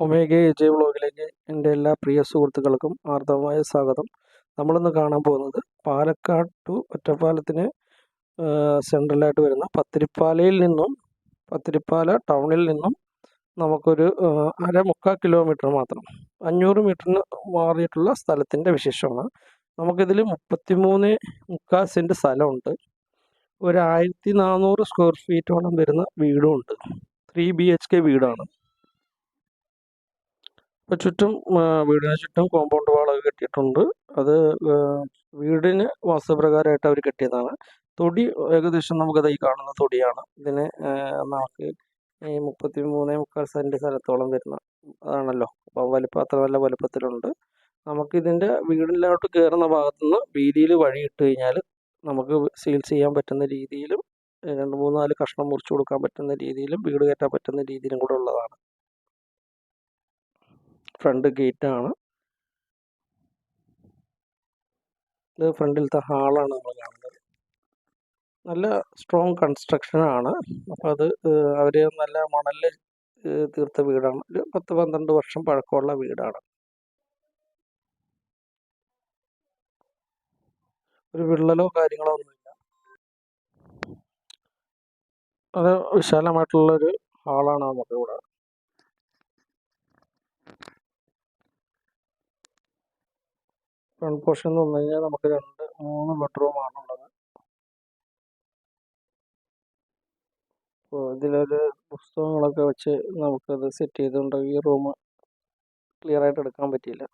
Omega AJ വ്ളോഗിലേക്ക് എന്റെ എല്ലാ പ്രിയ സുഹൃത്തുക്കൾക്കും ആർദ്രമായ സ്വാഗതം. നമ്മളിന്ന് കാണാൻ പോകുന്നത് പാലക്കാട് ടു ഒറ്റപ്പാലത്തിന് സെൻട്രലായിട്ട് വരുന്ന പത്തിരിപ്പാലയിൽ നിന്നും പത്തിരിപ്പാല ടൗണിൽ നിന്നും നമുക്കൊരു അര മുക്കാൽ കിലോമീറ്റർ മാത്രം അഞ്ഞൂറ് മീറ്ററിന് മാറിയിട്ടുള്ള സ്ഥലത്തിന്റെ വിശേഷമാണ്. നമുക്കിതിൽ മുപ്പത്തി മൂന്ന് മുക്കാൽ സെന്റ് സ്ഥലമുണ്ട്. ഒരു ആയിരത്തി നാനൂറ് സ്ക്വയർ ഫീറ്റോളം വരുന്ന വീടും ഉണ്ട് ത്രീ ബി എച്ച് കെ വീടാണ്. ചുറ്റും വീടിന് ചുറ്റും കോമ്പൗണ്ട് വാളൊക്കെ കെട്ടിയിട്ടുണ്ട്. അത് വീടിന് വാസ്തുപ്രകാരമായിട്ട് അവർ കെട്ടിയതാണ്. തൊടി ഏകദേശം നമുക്കത് ഈ കാണുന്ന തൊടിയാണ്. ഇതിന് നമുക്ക് ഈ മുപ്പത്തി മൂന്ന് മുക്കാൽ സെന്റ് സ്ഥലത്തോളം വരുന്ന അതാണല്ലോ അപ്പോൾ വലിപ്പം അത്ര നല്ല വലുപ്പത്തിലുണ്ട്. നമുക്കിതിന്റെ വീടിലോട്ട് കയറുന്ന ഭാഗത്തുനിന്ന് വീതിയിൽ വഴി ഇട്ട് കഴിഞ്ഞാൽ നമുക്ക് സീൽ ചെയ്യാൻ പറ്റുന്ന രീതിയിലും രണ്ട് മൂന്ന് നാല് കഷ്ണം മുറിച്ചു കൊടുക്കാൻ പറ്റുന്ന രീതിയിലും വീട് കയറ്റാൻ പറ്റുന്ന രീതിയിലും കൂടെ ഉള്ളതാണ്. ഫ്രണ്ട് ഗേറ്റ് ആണ്. ഇത് ഫ്രണ്ടിലത്തെ ഹാളാണ് നമ്മൾ കാണുന്നത്. നല്ല സ്ട്രോങ് കൺസ്ട്രക്ഷൻ ആണ്. അപ്പോൾ അത് അവർ നല്ല മണലിൽ തീർത്ത വീടാണ്. ഒരു പത്ത് പന്ത്രണ്ട് വർഷം പഴക്കമുള്ള വീടാണ്. ഒരു വിള്ളലോ കാര്യങ്ങളോ ഒന്നുമില്ല. അത് വിശാലമായിട്ടുള്ളൊരു ഹാളാണ് നമുക്ക് ഫ്രണ്ട് പോർഷൻ എന്ന് പറഞ്ഞു കഴിഞ്ഞാൽ നമുക്ക് രണ്ട് മൂന്ന് ബെഡ്റൂം ആണ് ഉള്ളത്. അപ്പോൾ ഇതിലൊരു പുസ്തകങ്ങളൊക്കെ വെച്ച് നമുക്കത് സെറ്റ് ചെയ്തുകൊണ്ട് ഈ റൂം ക്ലിയർ ആയിട്ട് എടുക്കാൻ പറ്റിയില്ല.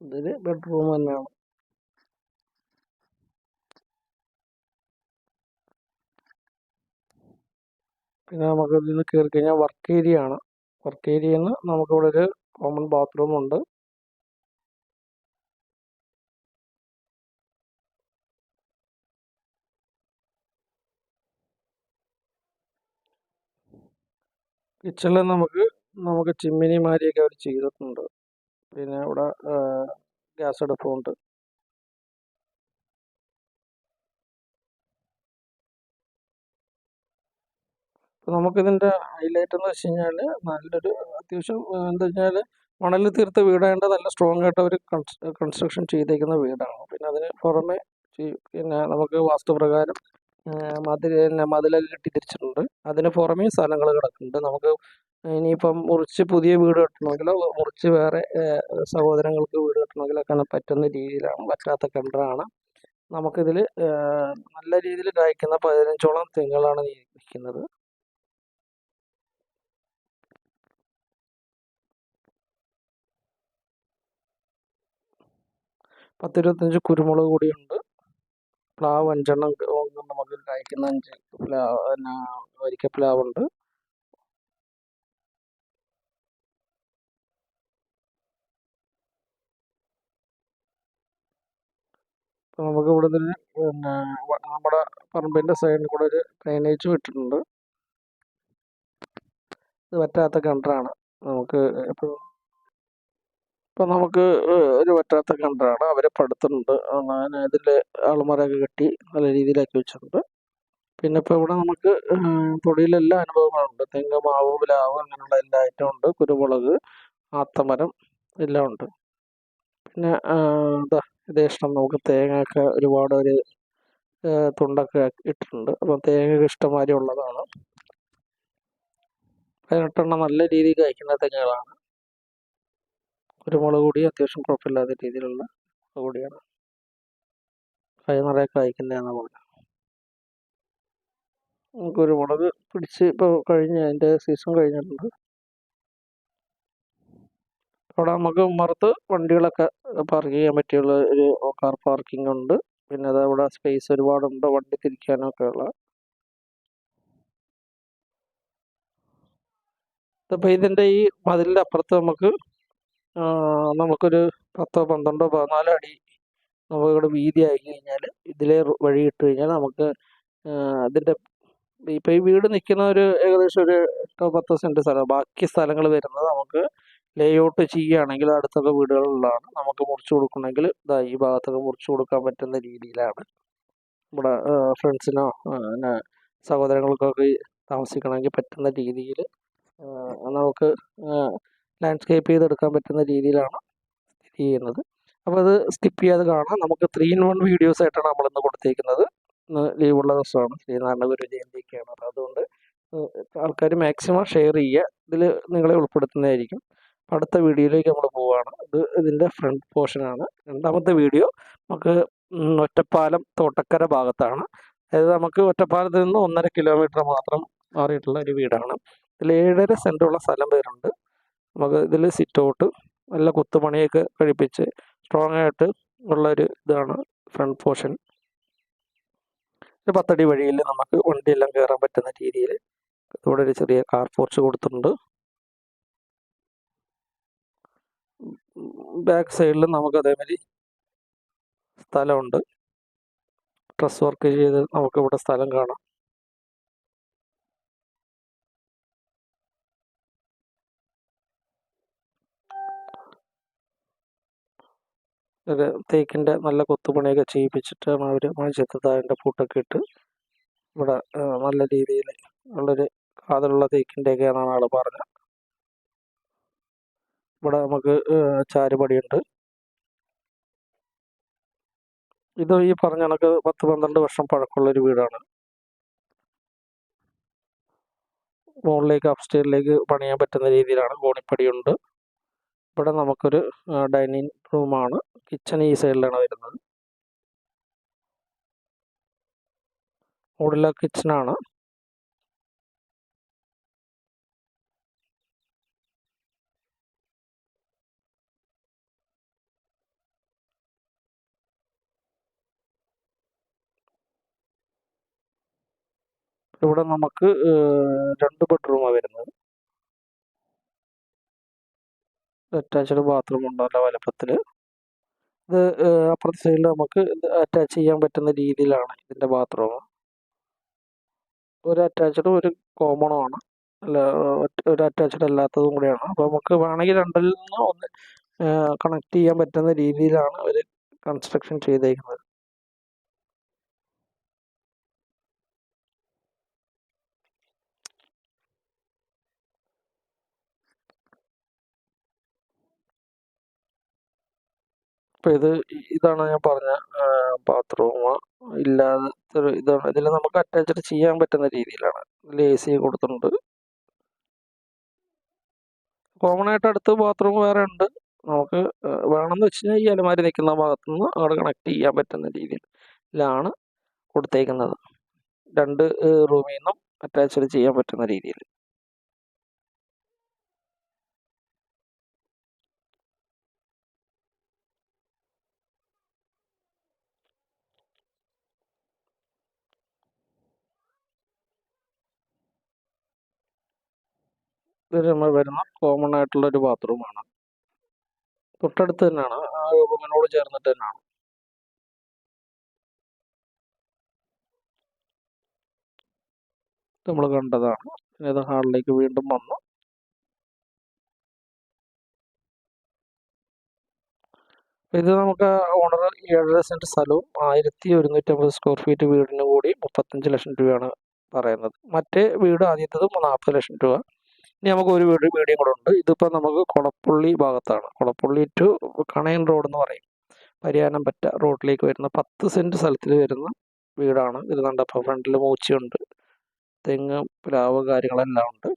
ഇതൊരു ബെഡ്റൂം തന്നെയാണ്. പിന്നെ നമുക്ക് ഇതിൽ കയറി കഴിഞ്ഞാൽ വർക്ക് ഏരിയ ആണ്. വർക്ക് ഏരിയയിൽ നിന്ന് നമുക്കിവിടെ ഒരു കോമൺ ബാത്റൂം ഉണ്ട്. കിച്ചണിൽ നമുക്ക് നമുക്ക് ചിമ്മിനി മാരിയൊക്കെ അവർ ചെയ്തിട്ടുണ്ട്. പിന്നെ ഇവിടെ ഗ്യാസ് അടുപ്പുണ്ട്. അപ്പോൾ നമുക്കിതിന്റെ ഹൈലൈറ്റ് എന്ന് വെച്ച് കഴിഞ്ഞാൽ നല്ലൊരു അത്യാവശ്യം എന്താ വെച്ചാൽ മണലിൽ തീർത്ത വീടായതുകൊണ്ട് നല്ല സ്ട്രോങ് ആയിട്ട് അവർ കൺസ്ട്രക്ഷൻ ചെയ്തേക്കുന്ന വീടാണ്. പിന്നെ അതിന് പുറമെ പിന്നെ നമുക്ക് വാസ്തുപ്രകാരം മതിൽ മതിലൊക്കെ കെട്ടി തിരിച്ചിട്ടുണ്ട് അതിന് പുറമേ സ്ഥലങ്ങൾ കിടക്കുന്നുണ്ട്. നമുക്ക് ഇനിയിപ്പം മുറിച്ച് പുതിയ വീട് കെട്ടണമെങ്കിലോ മുറിച്ച് വേറെ സഹോദരങ്ങൾക്ക് വീട് കെട്ടണമെങ്കിലൊക്കെ പറ്റുന്ന രീതിയിലാണ് പറ്റാത്ത കിണറാണ്. നമുക്കിതിൽ നല്ല രീതിയിൽ കായ്ക്കുന്ന പതിനഞ്ചോളം തെങ്ങുകളാണ് നിൽക്കുന്നത്. പത്തിരുപത്തഞ്ച് കുരുമുളക് കൂടിയുണ്ട്. പ്ലാവ് അഞ്ചെണ്ണം കായ്ക്കുന്ന അഞ്ച് പ്ലാവ് പിന്നെ വരിക്ക നമുക്ക് ഇവിടെ നിന്ന് പിന്നെ നമ്മുടെ പറമ്പിന്റെ സൈഡിൽ കൂടെ ഒരു ഡ്രൈനേജ് വിട്ടിട്ടുണ്ട്. ഇത് പറ്റാത്ത കിണറാണ്. നമുക്ക് ഇപ്പം ഇപ്പം നമുക്ക് ഒരു പറ്റാത്ത കിണറാണ്. അവരെ പടുത്തുണ്ട് അതിൽ ആൾമാരൊക്കെ കെട്ടി നല്ല രീതിയിലാക്കി വെച്ചിട്ടുണ്ട്. പിന്നെ ഇപ്പോൾ ഇവിടെ നമുക്ക് തൊടിയിലെല്ലാ അനുഭവങ്ങളുണ്ട് തെങ്ങ് മാവ് പ്ലാവ് അങ്ങനെയുള്ള എല്ലാ ഐറ്റം ഉണ്ട്. കുരുമുളക് ആത്തമരം എല്ലാം ഉണ്ട്. പിന്നെ എന്താ ഇതാ ഇഷ്ടം നമുക്ക് തേങ്ങയൊക്കെ ഒരുപാട് ഒരു തുണ്ടൊക്കെ ഇട്ടിട്ടുണ്ട്. അപ്പം തേങ്ങ ഇഷ്ടംമാതിരി ഉള്ളതാണ്. പതിനെട്ടെണ്ണം നല്ല രീതിയിൽ കഴിക്കുന്ന തെങ്ങുകളാണ്. കുരുമുളക് കൂടി അത്യാവശ്യം കുഴപ്പമില്ലാത്ത രീതിയിലുള്ള കൂടിയാണ് കൈ നിറയെ കായ്ക്കുന്നതാണ് പറഞ്ഞത് കുരുമുളക് പിടിച്ച് ഇപ്പോൾ കഴിഞ്ഞ് അതിന്റെ സീസൺ കഴിഞ്ഞിട്ടുണ്ട്. അവിടെ നമുക്ക് മറുത്ത് വണ്ടികളൊക്കെ പാർക്ക് ചെയ്യാൻ പറ്റിയുള്ള ഒരു കാർ പാർക്കിംഗ് ഉണ്ട്. പിന്നെ അവിടെ സ്പേസ് ഒരുപാടുണ്ട് വണ്ടി തിരിക്കാനൊക്കെ ഉള്ള. അപ്പോൾ ഇതിന്റെ ഈ മതിലിന്റെ അപ്പുറത്ത് നമുക്ക് നമുക്കൊരു പത്തോ പന്ത്രണ്ടോ പതിനാലോ അടി നമുക്ക് ഇവിടെ വീതി ആയി കഴിഞ്ഞാൽ ഇതിലെ വഴി ഇട്ട് കഴിഞ്ഞാൽ നമുക്ക് അതിന്റെ ഇപ്പോൾ ഈ വീട് നിൽക്കുന്ന ഒരു ഏകദേശം ഒരു എട്ടോ പത്തോ സെന്റ് സ്ഥലം. ബാക്കി സ്ഥലങ്ങൾ വരുന്നത് നമുക്ക് ലേ ഔട്ട് ചെയ്യുകയാണെങ്കിൽ അടുത്തൊക്കെ വീടുകളിലാണ് നമുക്ക് മുറിച്ചു കൊടുക്കണമെങ്കിൽ ഇതാ ഈ ഭാഗത്തൊക്കെ മുറിച്ചു കൊടുക്കാൻ പറ്റുന്ന രീതിയിലാണ്. നമ്മുടെ ഫ്രണ്ട്സിനോ പിന്നെ സഹോദരങ്ങൾക്കൊക്കെ താമസിക്കണമെങ്കിൽ പറ്റുന്ന രീതിയിൽ നമുക്ക് ലാൻഡ്സ്കേപ്പ് ചെയ്തെടുക്കാൻ പറ്റുന്ന രീതിയിലാണ് സ്ഥിതി ചെയ്യുന്നത്. അപ്പോൾ അത് സ്കിപ്പ് ചെയ്യാതെ കാണാം. നമുക്ക് ത്രീ ഇൻ വൺ വീഡിയോസ് ആയിട്ടാണ് നമ്മളിന്ന് കൊടുത്തേക്കുന്നത്. ലീവുള്ള ദിവസമാണ്. ശ്രീനാരായണ ഗുരു ജയന്തിയൊക്കെയാണ്. അപ്പോൾ അതുകൊണ്ട് ആൾക്കാർ മാക്സിമം ഷെയർ ചെയ്യുക. ഇതിൽ നിങ്ങളെ ഉൾപ്പെടുത്തുന്നതായിരിക്കും. അടുത്ത വീഡിയോയിലേക്ക് നമ്മൾ പോവുകയാണ് ഇത് ഇതിന്റെ ഫ്രണ്ട് പോർഷനാണ്. രണ്ടാമത്തെ വീഡിയോ നമുക്ക് ഒറ്റപ്പാലം തോട്ടക്കര ഭാഗത്താണ്. അതായത് നമുക്ക് ഒറ്റപ്പാലത്ത് നിന്ന് ഒന്നര കിലോമീറ്റർ മാത്രം മാറിയിട്ടുള്ള ഒരു വീടാണ്. ഇതിൽ ഏഴര സെന്റുള്ള സ്ഥലം വരുന്നുണ്ട് നമുക്ക് ഇതിൽ സിറ്റൗട്ട് നല്ല കുത്തുപണിയൊക്കെ കഴിപ്പിച്ച് സ്ട്രോങ് ആയിട്ട് ഉള്ളൊരു ഇതാണ് ഫ്രണ്ട് പോർഷൻ. ഒരു പത്തടി വഴിയിൽ നമുക്ക് വണ്ടിയെല്ലാം കയറാൻ പറ്റുന്ന രീതിയിൽ ഇവിടെ ഒരു ചെറിയ കാർ പോർച്ച് കൊടുത്തിട്ടുണ്ട്. ബാക്ക് സൈഡിൽ നമുക്ക് അതേമാതിരി സ്ഥലമുണ്ട്. ഡ്രസ് വർക്ക് ചെയ്ത് നമുക്ക് ഇവിടെ സ്ഥലം കാണാം. ഒരു തേക്കിന്റെ നല്ല കൊത്തുപണിയൊക്കെ ചെയ്യിപ്പിച്ചിട്ടാണ് അവർ മണിച്ചിത്തതായന്റെ പൂട്ടൊക്കെ ഇട്ട് ഇവിടെ നല്ല രീതിയിൽ ഉള്ളൊരു കാതലുള്ള തേക്കിന്റെയൊക്കെയാണെന്നാണ് ആൾ പറഞ്ഞത്. ഇവിടെ നമുക്ക് ചാരുപടിയുണ്ട്. ഇത് ഈ പറഞ്ഞ കണക്ക് പത്ത് പന്ത്രണ്ട് വർഷം പഴക്കമുള്ളൊരു വീടാണ്. മുകളിലേക്ക് അപ്സ്റ്റേറിലേക്ക് പണിയാൻ പറ്റുന്ന രീതിയിലാണ് കോണിപ്പടിയുണ്ട്. ഇവിടെ നമുക്കൊരു ഡൈനിങ് റൂമാണ്. കിച്ചൺ ഈ സൈഡിലാണ് വരുന്നത്. മുകളിലെ കിച്ചണാണ്. ഇവിടെ നമുക്ക് രണ്ട് ബെഡ്റൂമാണ് വരുന്നത്. അറ്റാച്ച്ഡ് ബാത്റൂം ഉണ്ട് നല്ല വലുപ്പത്തിൽ ഇത് അപ്പുറത്തെ സൈഡിൽ നമുക്ക് അറ്റാച്ച് ചെയ്യാൻ പറ്റുന്ന രീതിയിലാണ് ഇതിന്റെ ബാത്റൂം ഒരു അറ്റാച്ച്ഡും ഒരു കോമണും ആണ്. അല്ല ഒരു അറ്റാച്ച്ഡ് അല്ലാത്തതും കൂടിയാണ്. അപ്പോൾ നമുക്ക് വേണമെങ്കിൽ രണ്ടിൽ നിന്ന് ഒന്ന് കണക്ട് ചെയ്യാൻ പറ്റുന്ന രീതിയിലാണ് അവർ കൺസ്ട്രക്ഷൻ ചെയ്തേക്കുന്നത്. അപ്പോൾ ഇത് ഇതാണ് ഞാൻ പറഞ്ഞ ബാത്റൂം ഇല്ലാത്ത ഇതാണ്. ഇതിൽ നമുക്ക് അറ്റാച്ച്ഡ് ചെയ്യാൻ പറ്റുന്ന രീതിയിലാണ്. ഇതിൽ എ സി കൊടുത്തിട്ടുണ്ട്. കോമൺ ആയിട്ട് അടുത്ത് ബാത്റൂം വേറെ ഉണ്ട്. നമുക്ക് വേണമെന്ന് വെച്ച് കഴിഞ്ഞാൽ ഈ അലമാരി നിൽക്കുന്ന ഭാഗത്തു നിന്ന് അവിടെ കണക്ട് ചെയ്യാൻ പറ്റുന്ന രീതിയിലാണ് കൊടുത്തേക്കുന്നത്. രണ്ട് റൂമിൽ നിന്നും അറ്റാച്ച്ഡ് ചെയ്യാൻ പറ്റുന്ന രീതിയിൽ. ഇത് നമ്മൾ വരുന്ന കോമൺ ആയിട്ടുള്ള ഒരു ബാത്റൂമാണ് തൊട്ടടുത്ത് തന്നെയാണ്. ആ റൂമിനോട് ചേർന്നിട്ട് തന്നെയാണ്. നമ്മൾ കണ്ടതാണ്. ഏത് ഹാളിലേക്ക് വീണ്ടും വന്നു. ഇത് നമുക്ക് ഓണർ ഏഴര സെന്റ് സ്ഥലവും ആയിരത്തി ഒരുന്നൂറ്റമ്പത് സ്ക്വയർ ഫീറ്റ് വീടിന് കൂടി മുപ്പത്തഞ്ച് ലക്ഷം രൂപയാണ് പറയുന്നത്. മറ്റേ വീട് ആദ്യത്തതും നാൽപ്പത് ലക്ഷം രൂപ. ഇനി നമുക്ക് ഒരു വീട് വീടിയും കൂടെ ഉണ്ട്. ഇതിപ്പോൾ നമുക്ക് കുളപ്പുള്ളി ഭാഗത്താണ്. കുളപ്പുള്ളി ടു കണയൻ റോഡ് എന്ന് പറയും. പരിയാനംപറ്റ റോഡിലേക്ക് വരുന്ന പത്ത് സെന്റ് സ്ഥലത്തിൽ വരുന്ന വീടാണ്. ഇത് കണ്ടപ്പോൾ ഫ്രണ്ടിൽ മൂച്ചയുണ്ട്. തെങ്ങ് പ്ലാവ് കാര്യങ്ങളെല്ലാം ഉണ്ട്.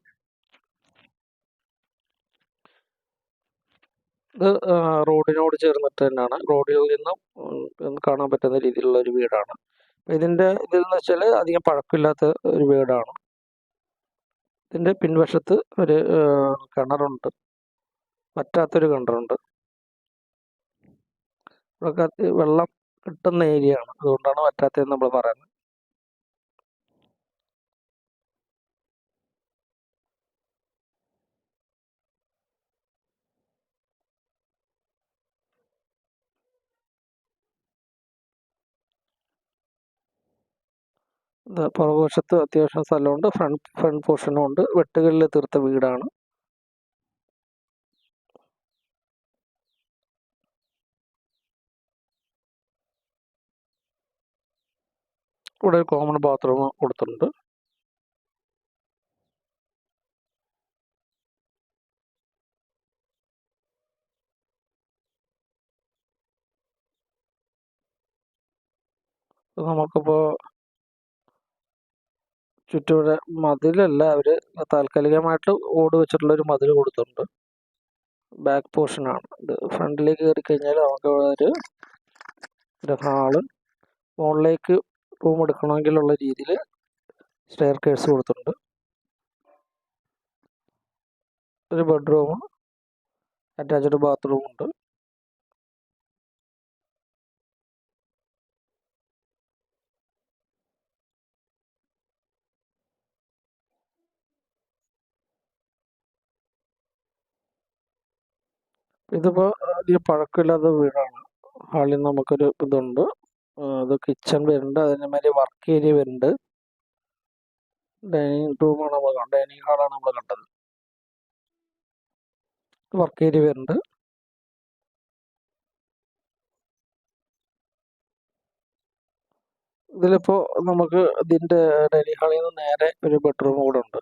ഇത് റോഡിനോട് ചേർന്നിട്ട് തന്നെയാണ്. റോഡിൽ നിന്നും കാണാൻ പറ്റുന്ന രീതിയിലുള്ള ഒരു വീടാണ്. ഇതിന്റെ ഇതെന്ന് വെച്ചാൽ അധികം പഴക്കമില്ലാത്ത ഒരു വീടാണ്. ഇതിന്റെ പിൻവശത്ത് ഒരു കിണറുണ്ട്. വറ്റാത്തൊരു കിണറുണ്ട്. വെള്ളം കിട്ടുന്ന ഏരിയ ആണ് അതുകൊണ്ടാണ് വറ്റാത്തതെന്ന് നമ്മൾ പറയുന്നത്. പുറകുവശത്ത് അത്യാവശ്യം സ്ഥലമുണ്ട്. ഫ്രണ്ട് ഫ്രണ്ട് പോർഷനും ഉണ്ട്. വെട്ടുകളിൽ തീർത്ത വീടാണ്. ഇവിടെ കോമൺ ബാത്റൂം കൊടുത്തിട്ടുണ്ട്. നമുക്കിപ്പോൾ ചുറ്റൂടെ മതിലല്ല അവർ താൽക്കാലികമായിട്ട് ഓട് വെച്ചിട്ടുള്ള ഒരു മതിൽ കൊടുത്തിട്ടുണ്ട്. ബാക്ക് പോർഷനാണ് ഇത് ഫ്രണ്ടിലേക്ക് കയറി കഴിഞ്ഞാൽ നമുക്ക് ഒരു ഒരു ഹാൾ. മുകളിലേക്ക് റൂം എടുക്കണമെങ്കിലുള്ള രീതിയിൽ സ്റ്റെയർ കേഴ്സ് കൊടുത്തിട്ടുണ്ട്. ഒരു ബെഡ്റൂം അറ്റാച്ച്ഡ് ബാത്റൂം ഉണ്ട്. ഇതിപ്പോൾ അധികം പഴക്കമില്ലാത്ത വീടാണ്. ഹാളിൽ നമുക്കൊരു ഇതുണ്ട്. അത് കിച്ചൺ വരുന്നുണ്ട്. അതേമാതിരി വർക്ക് ഏരിയ വരുന്നുണ്ട്. ഡൈനിങ് റൂമാണ് നമ്മൾ ഡൈനിങ് ഹാളാണ് നമ്മൾ കണ്ടത്. വർക്ക് ഏരിയ വരുന്നുണ്ട്. ഇതിലിപ്പോൾ നമുക്ക് ഇതിന്റെ ഡൈനിങ് ഹാളിൽ നിന്ന് നേരെ ഒരു ബെഡ്റൂം കൂടെ ഉണ്ട്.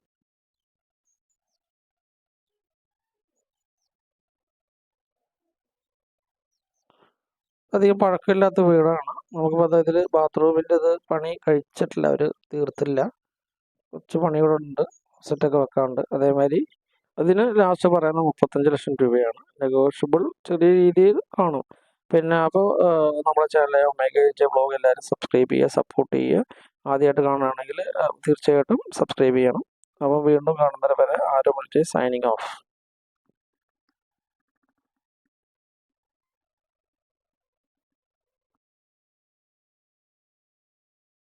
അധികം പഴക്കമില്ലാത്ത വീടാണ്. നമുക്കിപ്പോൾ അതായത് ബാത്റൂമിന്റെ ഇത് പണി കഴിച്ചിട്ടില്ല. അവർ തീർത്തില്ല. കുറച്ച് പണികളുണ്ട്. സെറ്റൊക്കെ വെക്കാറുണ്ട് അതേമാതിരി അതിന് ലാസ്റ്റ് പറയുന്നത് മുപ്പത്തഞ്ച് ലക്ഷം രൂപയാണ്. നെഗോഷ്യബിൾ ചെറിയ രീതിയിൽ ആണ്. പിന്നെ അപ്പോൾ നമ്മുടെ ചാനൽ ഒമേഗ ബ്ലോഗ് എല്ലാവരും സബ്സ്ക്രൈബ് ചെയ്യുക സപ്പോർട്ട് ചെയ്യുക. ആദ്യമായിട്ട് കാണുകയാണെങ്കിൽ തീർച്ചയായിട്ടും സബ്സ്ക്രൈബ് ചെയ്യണം. അപ്പോൾ വീണ്ടും കാണുന്നവരെ വരെ ആരോ സൈനിങ് ഓഫ്